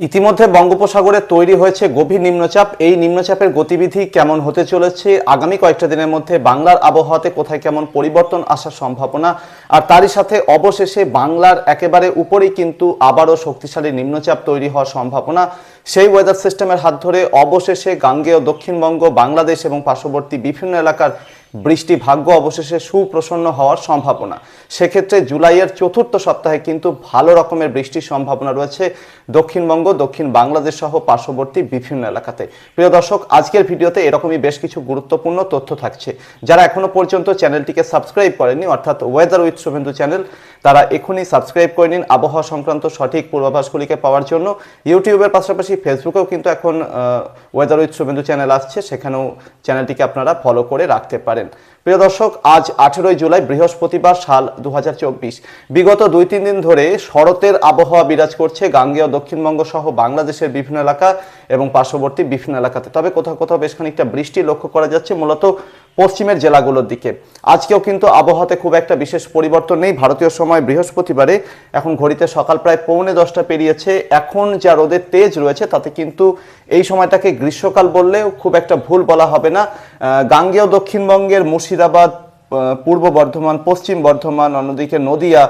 ইতিমধ্যে বঙ্গোপসাগরে তৈরি হয়েছে গভীর নিম্নচাপ। এই নিম্নচাপের গতিবিধি কেমন হতে চলেছে? আগামী কয়েকটা দিনের মধ্যে বাংলার আবহাওয়াতে কোথায় কেমন পরিবর্তন আসার সম্ভাবনা? আর তারই সাথে অবশেষে বাংলার একেবারে উপরেই কিন্তু আবারও শক্তিশালী নিম্নচাপ তৈরি হওয়ার সম্ভাবনা। সেই ওয়েদার সিস্টেমের হাত ধরে অবশেষে গাঙ্গেয় দক্ষিণবঙ্গ, বাংলাদেশ এবং পার্শ্ববর্তী বিভিন্ন এলাকার বৃষ্টি ভাগ্য অবশেষে সুপ্রসন্ন হওয়ার সম্ভাবনা। সেক্ষেত্রে জুলাইয়ের চতুর্থ সপ্তাহে কিন্তু ভালো রকমের বৃষ্টির সম্ভাবনা রয়েছে দক্ষিণবঙ্গ, দক্ষিণ বাংলাদেশ সহ পার্শ্ববর্তী বিভিন্ন এলাকাতে। প্রিয় দর্শক, আজকের ভিডিওতে এরকমই বেশ কিছু গুরুত্বপূর্ণ তথ্য থাকছে। যারা এখনও পর্যন্ত চ্যানেলটিকে সাবস্ক্রাইব করেনি অর্থাৎ ওয়েদার উইথ শুভেন্দু চ্যানেল, তারা এখনই সাবস্ক্রাইব করে নিন আবহাওয়া সংক্রান্ত সঠিক পূর্বাভাসগুলিকে পাওয়ার জন্য। ইউটিউবের পাশাপাশি ফেসবুকেও কিন্তু এখন ওয়েদার উইথ শুভেন্দু চ্যানেল আসছে। সেখানেও চ্যানেলটিকে আপনারা ফলো করে রাখতে পারেন। right প্রিয় দর্শক, আজ আঠেরোই জুলাই, বৃহস্পতিবার সাল দু হাজার চব্বিশ। বিগত দুই তিন দিন ধরে শরতের আবহাওয়া বিরাজ করছে গাঙ্গেয় দক্ষিণবঙ্গ সহ বাংলাদেশের বিভিন্ন এলাকা এবং পার্শ্ববর্তী বিভিন্ন এলাকাতে। তবে কোথাও কোথাও বেশ খানিকটা বৃষ্টি লক্ষ্য করা যাচ্ছে, মূলত পশ্চিমের জেলাগুলোর দিকে। আজকেও কিন্তু আবহাওয়াতে খুব একটা বিশেষ পরিবর্তন নেই। ভারতীয় সময় বৃহস্পতিবারে এখন ঘড়িতে সকাল প্রায় পৌনে দশটা পেরিয়েছে। এখন যা রোদের তেজ রয়েছে, তাতে কিন্তু এই সময়টাকে গ্রীষ্মকাল বললেও খুব একটা ভুল বলা হবে না। গাঙ্গেয় দক্ষিণবঙ্গের মুর্শিদাবাদ পূর্ব বর্ধমান, পশ্চিম বর্ধমান, অন্যদিকে নদিয়া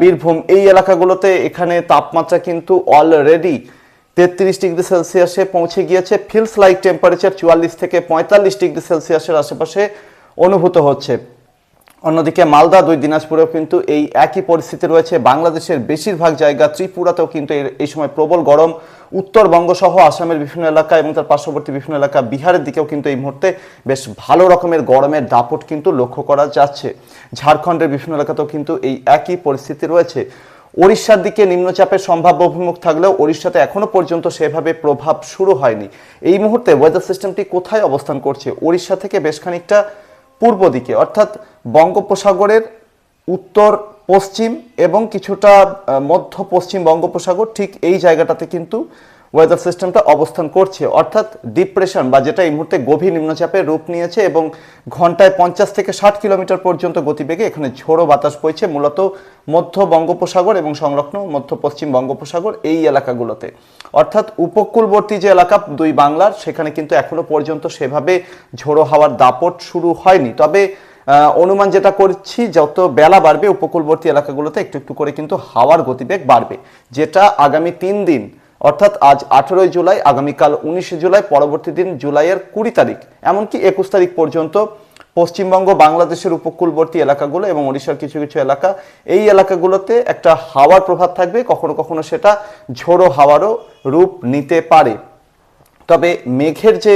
বীরভূম এই এলাকাগুলোতে এখানে তাপমাত্রা কিন্তু অলরেডি তেত্রিশ ডিগ্রি সেলসিয়াসে পৌঁছে গিয়েছে। ফিলস লাইক টেম্পারেচার চুয়াল্লিশ থেকে পঁয়তাল্লিশ ডিগ্রি সেলসিয়াসের আশেপাশে অনুভূত হচ্ছে। অন্যদিকে মালদা দুই দিনাজপুরেও কিন্তু এই একই পরিস্থিতি রয়েছে। বাংলাদেশের বেশিরভাগ জায়গা ত্রিপুরাতেও কিন্তু এই সময় প্রবল গরম। উত্তরবঙ্গ সহ আসামের বিভিন্ন এলাকা এবং তার পার্শ্ববর্তী বিভিন্ন এলাকা বিহারের দিকেও কিন্তু এই মুহূর্তে বেশ ভালো রকমের গরমের দাপট কিন্তু লক্ষ্য করা যাচ্ছে। ঝাড়খণ্ডের বিভিন্ন এলাকাতেও কিন্তু এই একই পরিস্থিতি রয়েছে। ওড়িশার দিকে নিম্নচাপের সম্ভাব্য অভিমুখ থাকলেও ওড়িশাতে এখনও পর্যন্ত সেভাবে প্রভাব শুরু হয়নি। এই মুহূর্তে ওয়েদার সিস্টেমটি কোথায় অবস্থান করছে? ওড়িশা থেকে বেশ খানিকটা পূর্ব দিকে, অর্থাৎ বঙ্গোপসাগরের উত্তর পশ্চিম এবং কিছুটা মধ্য পশ্চিম বঙ্গোপসাগর, ঠিক এই জায়গাটাতে কিন্তু ওয়েদার সিস্টেমটা অবস্থান করছে। অর্থাৎ ডিপ্রেশন বা যেটা এই মুহূর্তে গভীর নিম্নচাপের রূপ নিয়েছে এবং ঘন্টায় পঞ্চাশ থেকে ষাট কিলোমিটার পর্যন্ত গতিবেগে এখানে ঝোড়ো বাতাস বইছে, মূলত মধ্য বঙ্গোপসাগর এবং সংলগ্ন মধ্য পশ্চিম বঙ্গোপসাগর এই এলাকাগুলোতে। অর্থাৎ উপকূলবর্তী যে এলাকা দুই বাংলার, সেখানে কিন্তু এখনও পর্যন্ত সেভাবে ঝোড়ো হাওয়ার দাপট শুরু হয়নি। তবে অনুমান যেটা করছি, যত বেলা বাড়বে উপকূলবর্তী এলাকাগুলোতে একটু একটু করে কিন্তু হাওয়ার গতিবেগ বাড়বে, যেটা আগামী তিন দিন অর্থাৎ আজ আঠেরোই জুলাই, আগামীকাল উনিশে জুলাই, পরবর্তী দিন জুলাইয়ের কুড়ি তারিখ। এমনকি একুশ তারিখ পর্যন্ত পশ্চিমবঙ্গ, বাংলাদেশের উপকূলবর্তী এলাকাগুলো এবং ওড়িশার কিছু কিছু এলাকা, এই এলাকাগুলোতে একটা হাওয়ার প্রভাব থাকবে। কখনো কখনো সেটা ঝোড়ো হাওয়ারও রূপ নিতে পারে। তবে মেঘের যে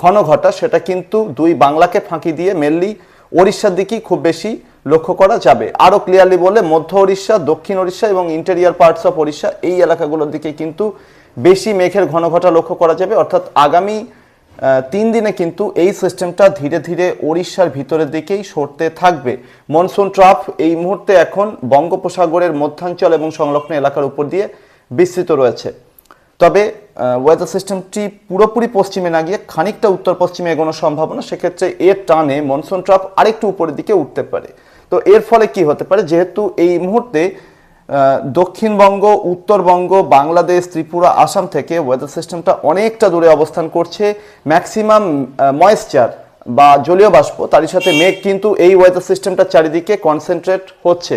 ঘন ঘটা সেটা কিন্তু দুই বাংলাকে ফাঁকি দিয়ে মেনলি ওড়িশার দিকেই খুব বেশি লক্ষ্য করা যাবে। আরও ক্লিয়ারলি বলে মধ্য ওড়িশা, দক্ষিণ ওড়িশা এবং ইন্টেরিয়ার পার্টস অফ ওড়িশা এই এলাকাগুলোর দিকে কিন্তু বেশি মেঘের ঘন ঘটা লক্ষ্য করা যাবে। অর্থাৎ আগামী তিন দিনে কিন্তু এই সিস্টেমটা ধীরে ধীরে ওড়িশার ভিতরের দিকেই সরতে থাকবে। মনসুন ট্রাফ এই মুহূর্তে এখন বঙ্গোপসাগরের মধ্যাঞ্চল এবং সংলগ্ন এলাকার উপর দিয়ে বিস্তৃত রয়েছে। তবে ওয়েদার সিস্টেমটি পুরোপুরি পশ্চিমে না গিয়ে খানিকটা উত্তর পশ্চিমে এগোনোর সম্ভাবনা, সেক্ষেত্রে এর টানে মনসুন ট্রাপ আরেকটু উপরের দিকে উঠতে পারে। তো এর ফলে কি হতে পারে? যেহেতু এই মুহূর্তে দক্ষিণবঙ্গ, উত্তরবঙ্গ, বাংলাদেশ, ত্রিপুরা, আসাম থেকে ওয়েদার সিস্টেমটা অনেকটা দূরে অবস্থান করছে। ম্যাক্সিমাম ময়েশ্চার বা জলীয় বাষ্প, তারই সাথে মেঘ কিন্তু এই ওয়েদার সিস্টেমটা চারিদিকে কনসেন্ট্রেট হচ্ছে।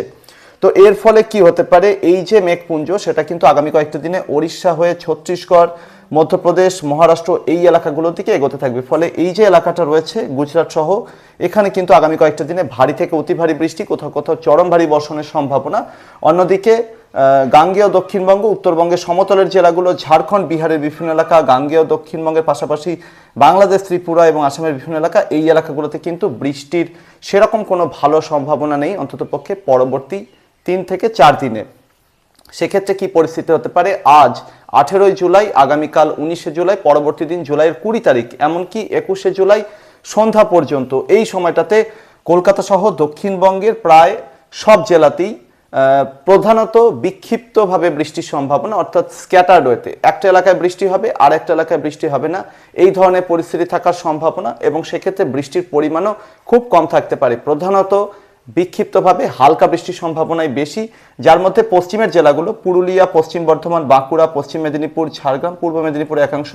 তো এর ফলে কি হতে পারে? এই যে মেঘপুঞ্জ, সেটা কিন্তু আগামী কয়েকটা দিনে ওড়িশা হয়ে ছত্তিশগড় মধ্যপ্রদেশ, মহারাষ্ট্র এই এলাকাগুলোর দিকে এগোতে থাকবে। ফলে এই যে এলাকাটা রয়েছে, গুজরাট সহ, এখানে কিন্তু আগামী কয়েকটা দিনে ভারী থেকে অতি ভারী বৃষ্টি, কোথাও কোথাও চরম ভারী বর্ষণের সম্ভাবনা। অন্যদিকে গাঙ্গেয় দক্ষিণবঙ্গ, উত্তরবঙ্গের সমতলের জেলাগুলো, ঝাড়খণ্ড, বিহারের বিভিন্ন এলাকা, গাঙ্গেয় দক্ষিণবঙ্গের পাশাপাশি বাংলাদেশ, ত্রিপুরা এবং আসামের বিভিন্ন এলাকা, এই এলাকাগুলোতে কিন্তু বৃষ্টির সেরকম কোনো ভালো সম্ভাবনা নেই অন্ততপক্ষে পরবর্তী তিন থেকে চার দিনে। সেক্ষেত্রে কি পরিস্থিতি হতে পারে? আজ আঠেরোই জুলাই, আগামীকাল উনিশে জুলাই, পরবর্তী দিন জুলাইয়ের কুড়ি তারিখ, এমনকি একুশে জুলাই সন্ধ্যা পর্যন্ত। এই সময়টাতে কলকাতা সহ দক্ষিণবঙ্গের প্রায় সব জেলাতেই প্রধানত বিক্ষিপ্তভাবে বৃষ্টির সম্ভাবনা, অর্থাৎ স্ক্যাটার্ড ওয়েতে একটা এলাকায় বৃষ্টি হবে, আর একটা এলাকায় বৃষ্টি হবে না। এই ধরনের পরিস্থিতি থাকার সম্ভাবনা, এবং সেক্ষেত্রে বৃষ্টির পরিমাণও খুব কম থাকতে পারে। প্রধানত বিক্ষিপ্তভাবে হালকা বৃষ্টির সম্ভাবনাই বেশি, যার মধ্যে পশ্চিমের জেলাগুলো পুরুলিয়া, পশ্চিম বর্ধমান, বাঁকুড়া, পশ্চিম মেদিনীপুর, ঝাড়গ্রাম, পূর্ব মেদিনীপুর একাংশ।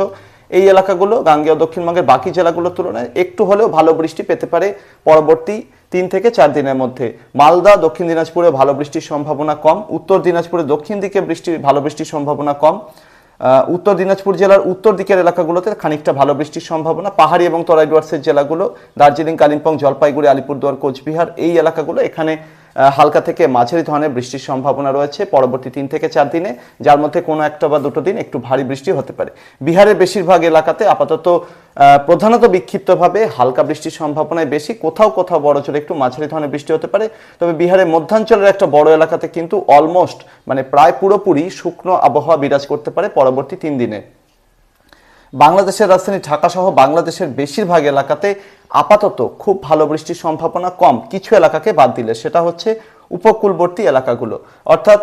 এই এলাকাগুলো, গাঙ্গেয়, দক্ষিণবঙ্গের বাকি জেলাগুলোর তুলনায় একটু হলেও ভালো বৃষ্টি পেতে পারে পরবর্তী তিন থেকে চার দিনের মধ্যে। মালদা, দক্ষিণ দিনাজপুরে ভালো বৃষ্টির সম্ভাবনা কম, উত্তর দিনাজপুরে দক্ষিণ দিকে বৃষ্টির ভালো বৃষ্টির সম্ভাবনা কম। উত্তর দিনাজপুর জেলার উত্তর দিকের এলাকাগুলোতে খানিকটা ভালো বৃষ্টির সম্ভাবনা। পাহাড়ি এবং তরাই ডুয়ার্সের জেলাগুলো, দার্জিলিং, কালিম্পং, জলপাইগুড়ি, আলিপুরদুয়ার, কোচবিহার, এই এলাকাগুলো এখানে হালকা থেকে মাঝারি ধরনের বৃষ্টির সম্ভাবনা রয়েছে পরবর্তী তিন থেকে চার দিনে, যার মধ্যে কোনো একটা বা দুটো দিন একটু ভারী বৃষ্টি হতে পারে। বিহারের বেশিরভাগ এলাকাতে আপাতত প্রধানত বিক্ষিপ্তভাবে হালকা বৃষ্টির সম্ভাবনায় বেশি, কোথাও কোথাও বড় জোরে একটু মাঝারি ধরনের বৃষ্টি হতে পারে। তবে বিহারের মধ্যাঞ্চলের একটা বড় এলাকাতে কিন্তু অলমোস্ট মানে প্রায় পুরোপুরি শুকনো আবহাওয়া বিরাজ করতে পারে পরবর্তী তিন দিনে। বাংলাদেশের রাজধানী ঢাকা সহ বাংলাদেশের বেশিরভাগ এলাকাতে আপাতত খুব ভালো বৃষ্টির সম্ভাবনা কম। কিছু এলাকাকে বাদ দিলে সেটা হচ্ছে উপকূলবর্তী এলাকাগুলো। অর্থাৎ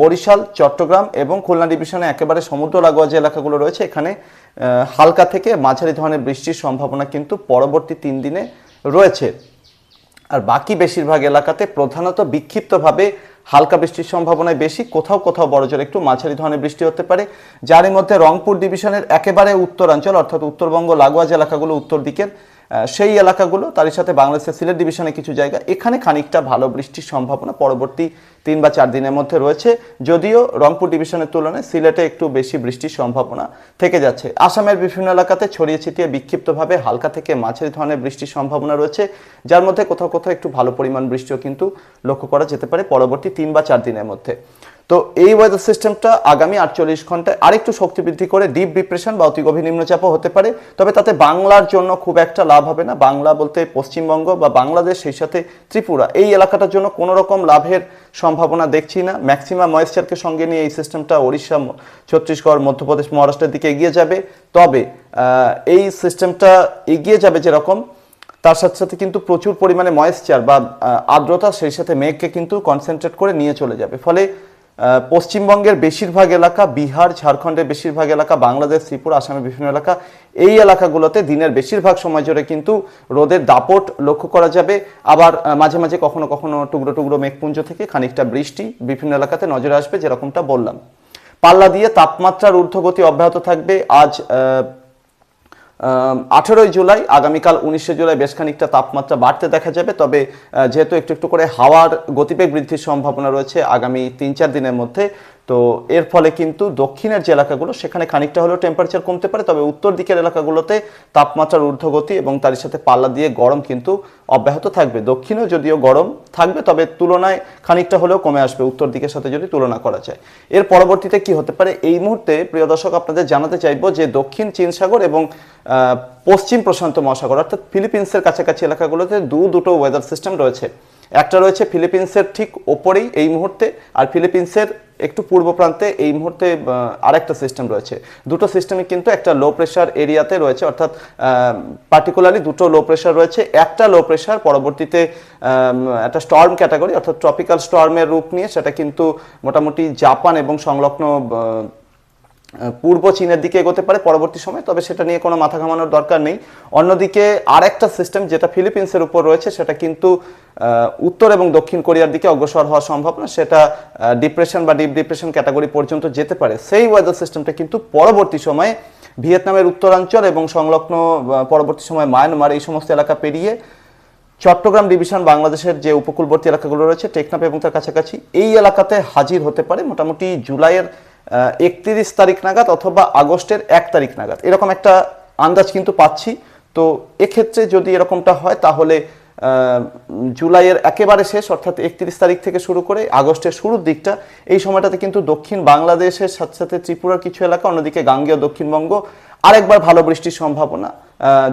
বরিশাল, চট্টগ্রাম এবং খুলনা ডিভিশনে একেবারে সমুদ্র লাগোয়া যে এলাকাগুলো রয়েছে, এখানে হালকা থেকে মাঝারি ধরনের বৃষ্টির সম্ভাবনা কিন্তু পরবর্তী তিন দিনে রয়েছে। আর বাকি বেশিরভাগ এলাকাতে প্রধানত বিক্ষিপ্তভাবে হালকা বৃষ্টির সম্ভাবনায় বেশি, কোথাও কোথাও বড় জোর একটু মাঝারি ধরনের বৃষ্টি হতে পারে। যার মধ্যে রংপুর ডিভিশনের একেবারে উত্তরাঞ্চল, অর্থাৎ উত্তরবঙ্গ, লাগোয়া এলাকাগুলো উত্তর দিকের সেই এলাকাগুলো, তারই সাথে বাংলাদেশের সিলেট ডিভিশনে কিছু জায়গা, এখানে খানিকটা ভালো বৃষ্টির সম্ভাবনা পরবর্তী তিন বা চার দিনের মধ্যে রয়েছে। যদিও রংপুর ডিভিশনের তুলনায় সিলেটে একটু বেশি বৃষ্টির সম্ভাবনা থেকে যাচ্ছে। আসামের বিভিন্ন এলাকাতে ছড়িয়ে ছিটিয়ে বিক্ষিপ্তভাবে হালকা থেকে মাঝারি ধরনের বৃষ্টির সম্ভাবনা রয়েছে, যার মধ্যে কোথাও কোথাও একটু ভালো পরিমাণ বৃষ্টিও কিন্তু লক্ষ্য করা যেতে পারে পরবর্তী তিন বা চার দিনের মধ্যে। তো এই ওয়েদার সিস্টেমটা আগামী আটচল্লিশ ঘন্টায় আরেকটু শক্তি বৃদ্ধি করে ডিপ ডিপ্রেশন বা অতি গভীর নিম্নচাপও হতে পারে। তবে তাতে বাংলার জন্য খুব একটা লাভ হবে না। বাংলা বলতে পশ্চিমবঙ্গ বা বাংলাদেশ, সেই সাথে ত্রিপুরা। এই এলাকাটার জন্য কোনো রকম লাভের সম্ভাবনা দেখছি না। ম্যাক্সিমাম ময়েশ্চারকে সঙ্গে নিয়ে এই সিস্টেমটা ম- ছত্তিশগড়, মধ্যপ্রদেশ, মহারাষ্ট্রের দিকে এগিয়ে যাবে। তবে এই সিস্টেমটা এগিয়ে যাবে যেরকম, তার সাথে সাথে কিন্তু প্রচুর পরিমাণে ময়েশ্চার বা আর্দ্রতা, সেই সাথে মেঘকে কিন্তু কনসেন্ট্রেট করে নিয়ে চলে যাবে। ফলে পশ্চিমবঙ্গের বেশিরভাগ এলাকা, বিহার, ঝাড়খণ্ডের বেশিরভাগ এলাকা, বাংলাদেশ, ত্রিপুরা, আসামের বিভিন্ন এলাকা, এই এলাকাগুলোতে দিনের বেশিরভাগ সময় জুড়ে কিন্তু রোদের দাপট লক্ষ্য করা যাবে। আবার মাঝে মাঝে কখনো কখনো টুকরো টুকরো মেঘপুঞ্জ থেকে খানিকটা বৃষ্টি বিভিন্ন এলাকাতে নজরে আসবে, যেরকমটা বললাম। পাল্লা দিয়ে তাপমাত্রার ঊর্ধ্বগতি অব্যাহত থাকবে। আজ আঠেরোই জুলাই, আগামীকাল উনিশে জুলাই বেশ খানিকটা তাপমাত্রা বাড়তে দেখা যাবে, তবে যেহেতু একটু একটু করে হাওয়ার গতিবেগ বৃদ্ধির সম্ভাবনা রয়েছে, আগামী তিন চার দিনের মধ্যে তো এর ফলে কিন্তু দক্ষিণের যে এলাকাগুলো, সেখানে খানিকটা হলেও টেম্পারেচার কমতে পারে, তবে উত্তর দিকের এলাকাগুলোতে তাপমাত্রার ঊর্ধ্বগতি এবং তার সাথে পাল্লা দিয়ে গরম কিন্তু অব্যাহত থাকবে। দক্ষিণেও যদিও গরম থাকবে, তবে তুলনায় খানিকটা হলেও কমে আসবে, উত্তর দিকের সাথে যদি তুলনা করা যায়। এর পরবর্তীতে কি হতে পারে? এই মুহূর্তে প্রিয় দর্শক, আপনাদের জানাতে চাইব যে দক্ষিণ চীন সাগর এবং পশ্চিম প্রশান্ত মহাসাগর, অর্থাৎ ফিলিপিন্সের কাছাকাছি এলাকাগুলোতে দু দুটো ওয়েদার সিস্টেম রয়েছে। একটা রয়েছে ফিলিপিন্সের ঠিক ওপরেই এই মুহূর্তে, আর ফিলিপিন্সের একটু পূর্ব প্রান্তে এই মুহূর্তে আরেকটা সিস্টেম রয়েছে। দুটো সিস্টেমই কিন্তু একটা লো প্রেশার এরিয়াতে রয়েছে, অর্থাৎ পার্টিকুলারলি দুটো লো প্রেশার রয়েছে। একটা লো প্রেশার পরবর্তীতে একটা স্টর্ম ক্যাটাগরি অর্থাৎ ট্রপিক্যাল স্টর্মের রূপ নিয়ে, সেটা কিন্তু মোটামুটি জাপান এবং সংলগ্ন পূর্ব চীনের দিকে এগোতে পারে পরবর্তী সময়, তবে সেটা নিয়ে কোনো মাথা ঘামানোর দরকার নেই। অন্যদিকে আরেকটা সিস্টেম যেটা ফিলিপিন্সের উপর রয়েছে, সেটা কিন্তু উত্তর এবং দক্ষিণ কোরিয়ার দিকে অগ্রসর হওয়া সম্ভব না। সেটা ডিপ্রেশন বা ডিপ ডিপ্রেশন ক্যাটাগরি পর্যন্ত যেতে পারে। সেই ওয়েদার সিস্টেমটা কিন্তু পরবর্তী সময়ে ভিয়েতনামের উত্তরাঞ্চল এবং সংলগ্ন পরবর্তী সময় মায়ানমার, এই সমস্ত এলাকা পেরিয়ে চট্টগ্রাম ডিভিশন বাংলাদেশের যে উপকূলবর্তী এলাকাগুলো রয়েছে, টেকনাফ এবং তার কাছাকাছি, এই এলাকাতে হাজির হতে পারে মোটামুটি জুলাইয়ের একত্রিশ তারিখ নাগাদ অথবা আগস্টের এক তারিখ নাগাদ। এরকম একটা আন্দাজ কিন্তু পাচ্ছি। তো এক্ষেত্রে যদি এরকমটা হয়, তাহলে জুলাইয়ের একেবারে শেষ, অর্থাৎ একত্রিশ তারিখ থেকে শুরু করে আগস্টের শুরুর দিকটা, এই সময়টাতে কিন্তু দক্ষিণ বাংলাদেশের সাথে সাথে ত্রিপুরার কিছু এলাকা, অন্যদিকে গাঙ্গেয় দক্ষিণবঙ্গ, আরেকবার ভালো বৃষ্টির সম্ভাবনা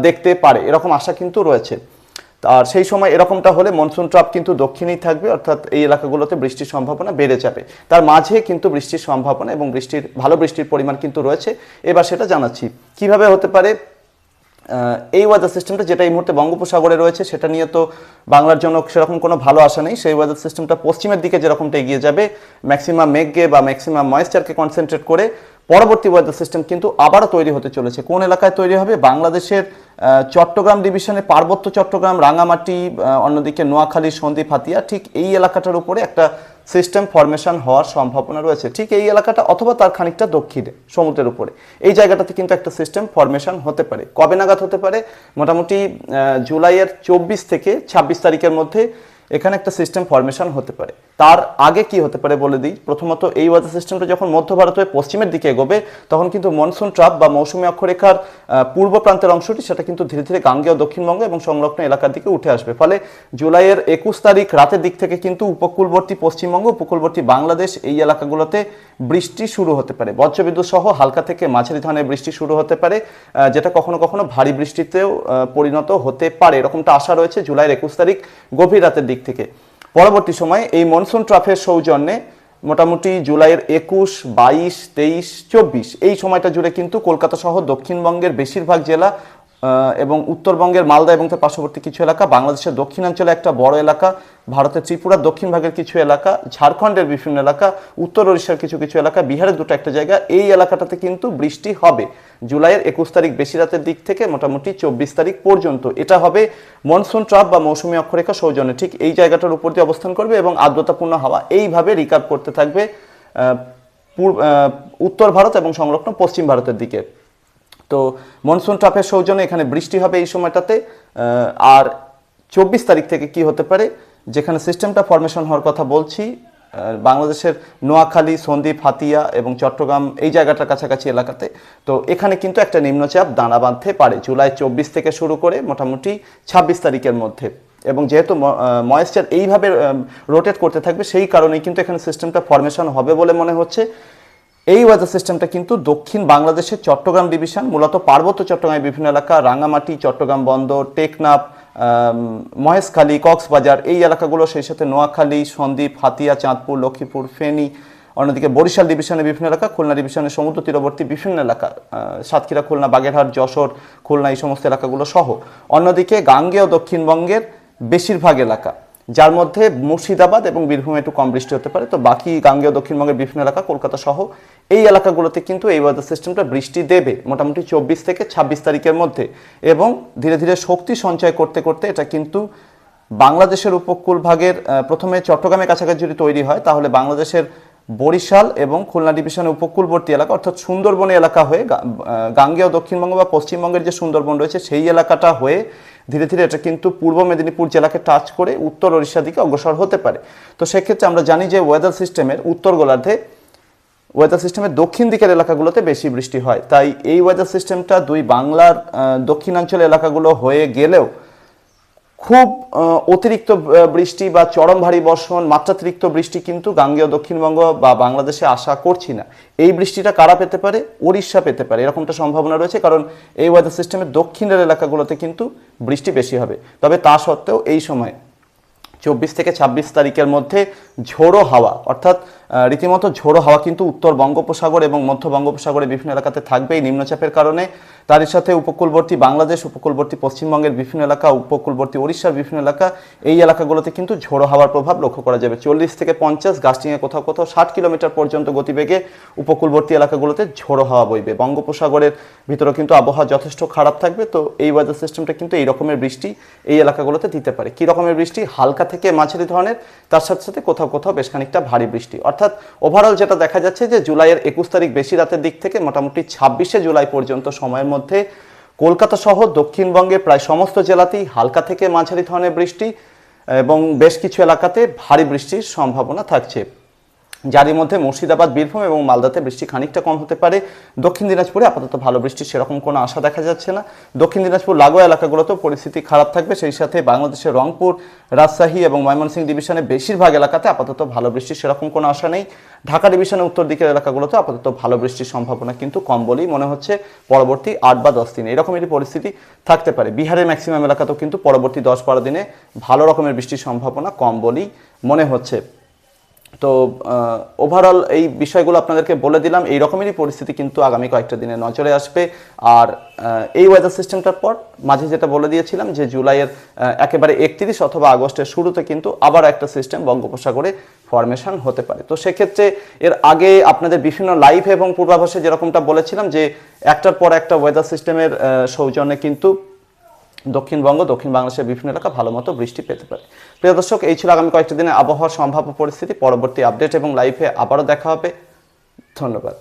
দেখতে পারে। এরকম আশা কিন্তু রয়েছে। আর সেই সময় এরকমটা হলে মনসুন ট্রাপ কিন্তু দক্ষিণেই থাকবে, অর্থাৎ এই এলাকাগুলোতে বৃষ্টির সম্ভাবনা বেড়ে যাবে। তার মাঝে কিন্তু বৃষ্টির সম্ভাবনা এবং বৃষ্টির, ভালো বৃষ্টির পরিমাণ কিন্তু রয়েছে। এবার সেটা জানাচ্ছি। কীভাবে হতে পারে? এই ওয়েদার সিস্টেমটা যেটা এই মুহূর্তে বঙ্গোপসাগরে রয়েছে, সেটা নিয়ে তো বাংলার জন্য সেরকম কোনো ভালো আশা নেই। সেই ওয়েদার সিস্টেমটা পশ্চিমের দিকে যেরকমটা এগিয়ে যাবে ম্যাক্সিমাম মেঘকে বা ম্যাক্সিমাম ময়েশ্চারকে কনসেন্ট্রেট করে পরবর্তী ওয়েদার সিস্টেম কিন্তু আবারও তৈরি হতে চলেছে। কোন এলাকায় তৈরি হবে? বাংলাদেশের চট্টগ্রাম ডিভিশনে পার্বত্য চট্টগ্রাম রাঙামাটি অন্যদিকে নোয়াখালী, সন্দ্বীপ, হাতিয়া, ঠিক এই এলাকাটার উপরে একটা সিস্টেম ফরমেশন হওয়ার সম্ভাবনা রয়েছে। ঠিক এই এলাকাটা অথবা তার খানিকটা দক্ষিণে, সমুদ্রের উপরে। এই জায়গাটাতে কিন্তু একটা সিস্টেম ফরমেশন হতে পারে। কবে নাগাদ হতে পারে? মোটামুটি জুলাইয়ের চব্বিশ থেকে ছাব্বিশ তারিখের মধ্যে এখানে একটা সিস্টেম ফরমেশন হতে পারে। তার আগে কি হতে পারে বলে দিই? প্রথমত এই ওয়েদার সিস্টেমটা যখন মধ্য ভারত হয়ে পশ্চিমের দিকে এগোবে, তখন কিন্তু মনসুন ট্রাপ বা মৌসুমী অক্ষরেখার পূর্ব প্রান্তের অংশটি সেটা কিন্তু ধীরে ধীরে গাঙ্গেয় দক্ষিণবঙ্গ এবং সংলগ্ন এলাকার দিকে উঠে আসবে। ফলে জুলাইয়ের একুশ তারিখ রাতের দিক থেকে কিন্তু উপকূলবর্তী পশ্চিমবঙ্গ, উপকূলবর্তী বাংলাদেশ এই এলাকাগুলোতে বৃষ্টি শুরু হতে পারে। বজ্রবিদ্যুৎ সহ হালকা থেকে মাঝারি ধরনের বৃষ্টি শুরু হতে পারে যেটা কখনো কখনো ভারী বৃষ্টিতেও পরিণত হতে পারে। এরকমটা আশা রয়েছে জুলাইয়ের একুশ তারিখ গভীর রাতের দিক থেকে। পরবর্তী সময়ে এই মনসুন ট্রাফের সৌজন্যে মোটামুটি জুলাইয়ের একুশ, বাইশ, তেইশ, চব্বিশ, এই সময়টা জুড়ে কিন্তু কলকাতা সহ দক্ষিণবঙ্গের বেশিরভাগ জেলা এবং উত্তরবঙ্গের মালদা এবং তার পার্শ্ববর্তী কিছু এলাকা, বাংলাদেশের দক্ষিণাঞ্চলে একটা বড় এলাকা, ভারতের ত্রিপুরার দক্ষিণ ভাগের কিছু এলাকা, ঝাড়খণ্ডের বিভিন্ন এলাকা, উত্তর ওড়িশার কিছু কিছু এলাকা, বিহারের দুটো একটা জায়গা, এই এলাকাটাতে কিন্তু বৃষ্টি হবে। জুলাইয়ের একুশ তারিখ বেশি রাতের দিক থেকে মোটামুটি চব্বিশ তারিখ পর্যন্ত। এটা হবে মনসুন ট্রাপ বা মৌসুমী অক্ষরেখা সৌজন্যে। ঠিক এই জায়গাটার উপর দিয়ে অবস্থান করবে এবং আর্দ্রতাপূর্ণ হাওয়া এইভাবে রিকার্ভ করতে থাকবে পূর্ব উত্তর ভারত এবং সংলগ্ন পশ্চিম ভারতের দিকে। তো মনসুন ট্রাপের সৌজন্য এখানে বৃষ্টি হবে এই সময়টাতে আর চব্বিশ তারিখ থেকে কি হতে পারে, যেখানে সিস্টেমটা ফরমেশন হওয়ার কথা বলছি বাংলাদেশের নোয়াখালী, সন্দ্বীপ, হাতিয়া এবং চট্টগ্রাম এই জায়গাটার কাছাকাছি এলাকাতে। তো এখানে কিন্তু একটা নিম্নচাপ দানা বাঁধতে পারে, জুলাই চব্বিশ থেকে শুরু করে মোটামুটি ছাব্বিশ তারিখের মধ্যে। এবং যেহেতু ময়েশ্চার এইভাবে রোটেট করতে থাকবে, সেই কারণেই কিন্তু এখানে সিস্টেমটা ফরমেশন হবে বলে মনে হচ্ছে। এই ওয়েদার সিস্টেমটা কিন্তু দক্ষিণ বাংলাদেশের চট্টগ্রাম ডিভিশন মূলত পার্বত্য চট্টগ্রামের বিভিন্ন এলাকা রাঙামাটি চট্টগ্রাম বন্দর, টেকনাফ মহেশখালী, কক্সবাজার, এই এলাকাগুলো, সেই সাথে নোয়াখালী, সন্দ্বীপ, হাতিয়া, চাঁদপুর, লক্ষ্মীপুর, ফেনী, অন্যদিকে বরিশাল ডিভিশনের বিভিন্ন এলাকা, খুলনা ডিভিশনের সমুদ্র তীরবর্তী বিভিন্ন এলাকা সাতক্ষীরা, খুলনা, বাগেরহাট, যশোর, খুলনা, এই সমস্ত এলাকাগুলো সহ। অন্যদিকে গাঙ্গেয় দক্ষিণবঙ্গের বেশিরভাগ এলাকা যার মধ্যে মুর্শিদাবাদ এবং বীরভূমে একটু কম বৃষ্টি হতে পারে। তো বাকি গাঙ্গেয় দক্ষিণবঙ্গের বিভিন্ন এলাকা, কলকাতা সহ এই এলাকাগুলোতে কিন্তু এই ওয়েদার সিস্টেমটা বৃষ্টি দেবে মোটামুটি চব্বিশ থেকে ছাব্বিশ তারিখের মধ্যে। এবং ধীরে ধীরে শক্তি সঞ্চয় করতে করতে এটা কিন্তু বাংলাদেশের উপকূল ভাগের প্রথমে চট্টগ্রামের কাছাকাছি যদি তৈরি হয়, তাহলে বাংলাদেশের বরিশাল এবং খুলনা ডিভিশনের উপকূলবর্তী এলাকা, অর্থাৎ সুন্দরবন এলাকা হয়ে গাঙ্গেয় দক্ষিণবঙ্গ বা পশ্চিমবঙ্গের যে সুন্দরবন রয়েছে, সেই এলাকাটা হয়ে ধীরে ধীরে এটা কিন্তু পূর্ব মেদিনীপুর জেলাকে টাচ করে উত্তর ওড়িশার দিকে অগ্রসর হতে পারে। তো সেক্ষেত্রে আমরা জানি যে ওয়েদার সিস্টেমের উত্তর গোলার্ধে ওয়েদার সিস্টেমের দক্ষিণ দিকের এলাকাগুলোতে বেশি বৃষ্টি হয়। তাই এই ওয়েদার সিস্টেমটা দুই বাংলার দক্ষিণাঞ্চল এলাকাগুলো হয়ে গেলেও খুব অতিরিক্ত বৃষ্টি বা চরম ভারী বর্ষণ, মাত্রাতিরিক্ত বৃষ্টি কিন্তু গাঙ্গেয় দক্ষিণবঙ্গ বা বাংলাদেশে আশা করছি না। এই বৃষ্টিটা কারা পেতে পারে? উড়িষ্যা পেতে পারে। এরকমটা সম্ভাবনা রয়েছে, কারণ এই ওয়েদার সিস্টেমের দক্ষিণের এলাকাগুলোতে কিন্তু বৃষ্টি বেশি হবে। তবে তা সত্ত্বেও এই সময় চব্বিশ থেকে ছাব্বিশ তারিখের মধ্যে ঝোড়ো হাওয়া, অর্থাৎ রীতিমতো ঝোড়ো হাওয়া কিন্তু উত্তর বঙ্গোপসাগর এবং মধ্য বঙ্গোপসাগরের বিভিন্ন এলাকাতে থাকবে এই নিম্নচাপের কারণে। তারই সাথে উপকূলবর্তী বাংলাদেশ, উপকূলবর্তী পশ্চিমবঙ্গের বিভিন্ন এলাকা, উপকূলবর্তী ওড়িশার বিভিন্ন এলাকা, এই এলাকাগুলোতে কিন্তু ঝোড়ো হাওয়ার প্রভাব লক্ষ্য করা যাবে। চল্লিশ থেকে পঞ্চাশ গাছটিংয়ে কোথাও কোথাও ষাট কিলোমিটার পর্যন্ত গতিবেগে উপকূলবর্তী এলাকাগুলোতে ঝোড়ো হাওয়া বইবে। বঙ্গোপসাগরের ভিতরে কিন্তু আবহাওয়া যথেষ্ট খারাপ থাকবে, তো এই ওয়েদার সিস্টেমটা কিন্তু এই রকমের বৃষ্টি এই এলাকাগুলোতে দিতে পারে। কি রকমের বৃষ্টি? হালকা থেকে মাঝারি ধরনের, তার সাথে সাথে কোথাও কোথাও বেশ খানিকটা ভারী বৃষ্টি। অর্থাৎ ওভারঅল যেটা দেখা যাচ্ছে যে জুলাইয়ের একুশ তারিখ বেশি রাতের দিক থেকে মোটামুটি ছাব্বিশে জুলাই পর্যন্ত সময়ের মধ্যে কলকাতা সহ দক্ষিণবঙ্গের প্রায় সমস্ত জেলাতেই হালকা থেকে মাঝারি ধরনের বৃষ্টি এবং বেশ কিছু এলাকাতে ভারী বৃষ্টির সম্ভাবনা থাকছে। যারই মধ্যে মুর্শিদাবাদ, বীরভূম এবং মালদাতে বৃষ্টি খানিকটা কম হতে পারে। দক্ষিণ দিনাজপুরে আপাতত ভালো বৃষ্টির সেরকম কোনো আশা দেখা যাচ্ছে না। দক্ষিণ দিনাজপুর, লাগোয়া এলাকাগুলোতেও পরিস্থিতি খারাপ থাকবে। সেই সাথে বাংলাদেশের রংপুর, রাজশাহী এবং ময়মনসিংহ ডিভিশনের বেশিরভাগ এলাকাতে আপাতত ভালো বৃষ্টির সেরকম কোনো আশা নেই। ঢাকা ডিভিশনের উত্তর দিকের এলাকাগুলোতে আপাতত ভালো বৃষ্টির সম্ভাবনা কিন্তু কম বলেই মনে হচ্ছে পরবর্তী আট বা দশ দিনে। এরকম একটি পরিস্থিতি থাকতে পারে। বিহারের ম্যাক্সিমাম এলাকাতেও কিন্তু পরবর্তী দশ বারো দিনে ভালো রকমের বৃষ্টির সম্ভাবনা কম বলেই মনে হচ্ছে। তো ওভারঅল এই বিষয়গুলো আপনাদেরকে বলে দিলাম। এই রকমেরই পরিস্থিতি কিন্তু আগামী কয়েকটা দিনে নজরে আসবে। আর এই ওয়েদার সিস্টেমটার পর মাঝে যেটা বলে দিয়েছিলাম যে, জুলাইয়ের একেবারে একত্রিশ অথবা আগস্টের শুরুতে কিন্তু আবার একটা সিস্টেম বঙ্গোপসাগরে ফরমেশন হতে পারে। তো সেক্ষেত্রে এর আগে আপনাদের বিভিন্ন লাইভ এবং পূর্বাভাসে যেরকমটা বলেছিলাম যে, একটার পর একটা ওয়েদার সিস্টেমের সৌজন্যে কিন্তু দক্ষিণবঙ্গ, দক্ষিণ বাংলাদেশের বিভিন্ন এলাকা ভালো মতো বৃষ্টি পেতে পারে। প্রিয় দর্শক, এই ছিল আগামী কয়েকটি দিনে আবহাওয়ার সম্ভাব্য পরিস্থিতি। পরবর্তী আপডেট এবং লাইভে আবারও দেখা হবে। ধন্যবাদ।